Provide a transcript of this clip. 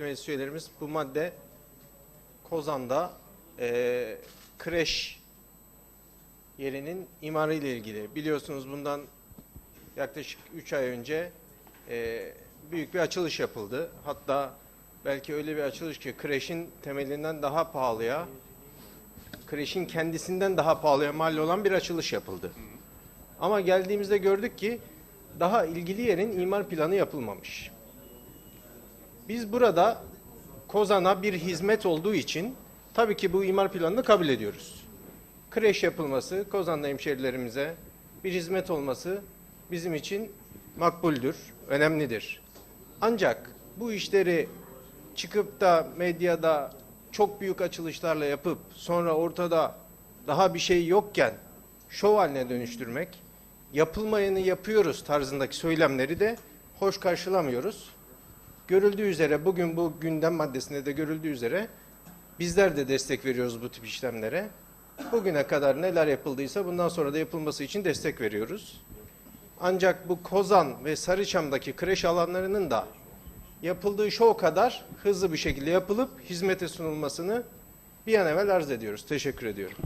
kıymetli meclis üyelerimiz bu madde Kozan'da e, kreş yerinin imarı ile ilgili. Biliyorsunuz bundan yaklaşık 3 ay önce e, büyük bir açılış yapıldı. Hatta belki öyle bir açılış ki kreşin temelinden daha pahalıya, kreşin kendisinden daha pahalıya mal olan bir açılış yapıldı. Ama geldiğimizde gördük ki daha ilgili yerin imar planı yapılmamış. Biz burada Kozan'a bir hizmet olduğu için tabii ki bu imar planını kabul ediyoruz. Kreş yapılması, Kozan'da hemşerilerimize bir hizmet olması bizim için makbuldür, önemlidir. Ancak bu işleri çıkıp da medyada çok büyük açılışlarla yapıp sonra ortada daha bir şey yokken şov haline dönüştürmek, yapılmayanı yapıyoruz tarzındaki söylemleri de hoş karşılamıyoruz. Görüldüğü üzere bugün bu gündem maddesinde de görüldüğü üzere bizler de destek veriyoruz bu tip işlemlere. Bugüne kadar neler yapıldıysa bundan sonra da yapılması için destek veriyoruz. Ancak bu Kozan ve Sarıçam'daki kreş alanlarının da yapıldığı şov kadar hızlı bir şekilde yapılıp hizmete sunulmasını bir an evvel arz ediyoruz. Teşekkür ediyorum.